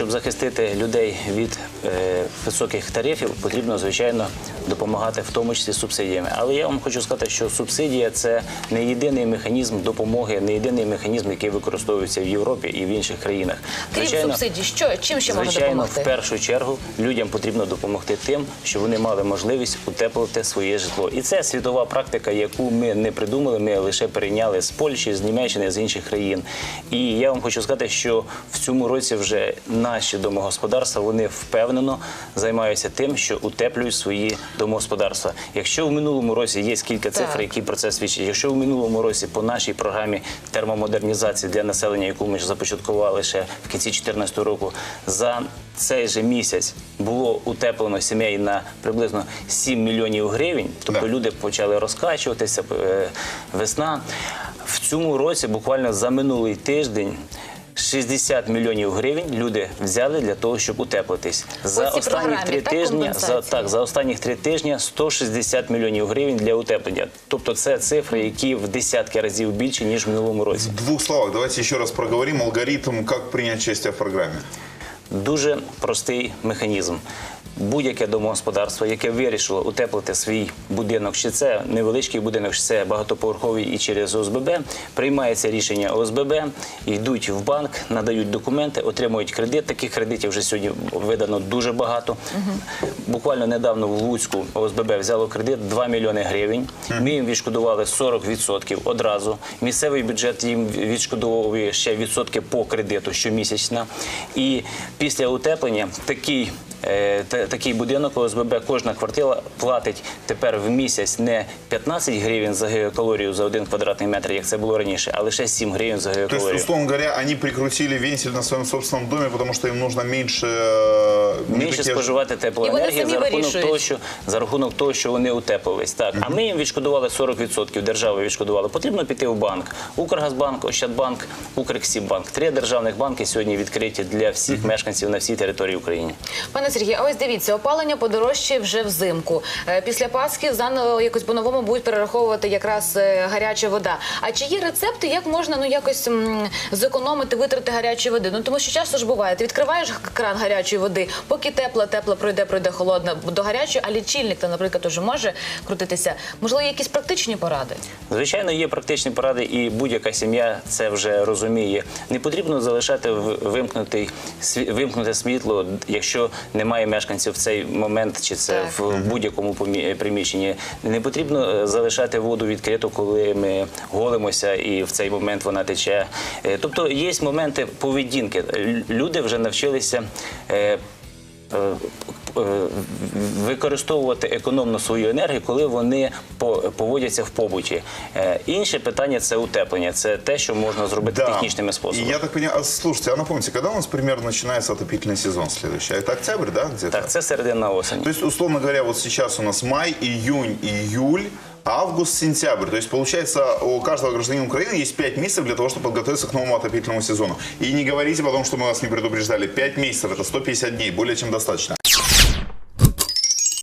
щоб захистити людей від е, високих тарифів, потрібно звичайно допомагати, в тому числі субсидіями. Але я вам хочу сказати, що субсидія це не єдиний механізм допомоги, не єдиний механізм, який використовується в Європі і в інших країнах. Крім субсидій, що чим ще можна Звичайно, допомогти? в першу чергу людям потрібно допомогти тим, щоб вони мали можливість утеплити своє житло. І це світова практика, яку ми не придумали. Ми лише перейняли з Польщі, з Німеччини, з інших країн. І я вам хочу сказати, що в цьому році вже наші домогосподарства вони впевнено займаються тим, що утеплюють свої домогосподарства. Якщо в минулому році є кілька цифр, Так. які про це свідчать, якщо в минулому році по нашій програмі термомодернізації для населення, яку ми ж започаткували ще в кінці 2014 року, за цей же місяць було утеплено сімей на приблизно 7 мільйонів гривень. Тобто Да. люди почали розкачуватися, е, весна. В цьому році, буквально за минулий тиждень. 60 мільйонів гривень люди взяли для того, щоб утеплитись. За Ось останні програмі, три так, тижні за так за останні три тижні 160 мільйонів гривень для утеплення. Тобто це цифри, які в десятки разів більше ніж в минулому році. В двух словах, давайте ще раз проговоримо алгоритм, як прийняти участь в програмі. Дуже простий механізм. Будь-яке домогосподарство, яке вирішило утеплити свій будинок, чи це невеличкий будинок, чи це багатоповерховий і через ОСББ, приймається рішення ОСББ, йдуть в банк, надають документи, отримують кредит. Таких кредитів вже сьогодні видано дуже багато. Буквально недавно в Луцьку ОСББ взяло кредит 2 мільйони гривень. Ми їм відшкодували 40% одразу. Місцевий бюджет їм відшкодовує ще відсотки по кредиту щомісячно. І після утеплення такий. Е, та- Такий будинок ОСББ, кожна квартира платить тепер в місяць не 15 гривень за гігакалорію за один квадратний метр, як це було раніше, а лише 7 гривень за То есть, гігакалорію. условно говоря, они прикрутили вентиль на своем собственном доме, потому что им нужно меньше... э, Менше споживати вони теплоенергії за рахунок того, що за рахунок того, що вони утеплились. Так, а ми їм відшкодували 40%, держава відшкодувала. Потрібно піти в банк. Укргазбанк, Ощадбанк, Укрексімбанк. Три державних банки сьогодні відкриті для всіх мешканців на всій території України. Пане Сергію, а ось дивіться, опалення подорожчає вже взимку. Е, Після Пасхи заново якось по-новому будуть перераховувати якраз е, гаряча вода. А чи є рецепти, як можна ну якось зекономити витрати гарячої води? Ну тому що часто ж буває, ти відкриваєш кран гарячої води, поки тепла, тепла пройде, пройде холодна до гарячої, а лічильник там, наприклад, уже може крутитися. Можливо, якісь практичні поради? Звичайно, є практичні поради, і будь-яка сім'я це вже розуміє. Не потрібно залишати в- вимкнутий сві- вимкнуте світло, якщо немає мешканців в цей момент, чи це Так. в будь-якому приміщенні. Не потрібно е, залишати воду відкриту, коли ми голимося, і в цей момент вона тече. Е, Тобто є моменти поведінки. Люди вже навчилися. е, е, е, використовувати економно свою енергію, коли вони по- поводяться в побуті. Е, Інше питання це утеплення. Це те, що можна зробити технічними И способами. я так понимаю, а слушайте, а напомните, когда у нас примерно начинается отопительный сезон следующий? Это октябрь, да, где-то? Так, це середина осені. То есть, условно говоря, вот сейчас у нас май, июнь, июль, август, сентябрь. То есть, получается, у каждого гражданина Украины есть 5 месяцев для того, чтобы подготовиться к новому отопительному сезону. И не говорите потом, что мы вас не предупреждали. 5 месяцев – это 150 дней, более чем достаточно.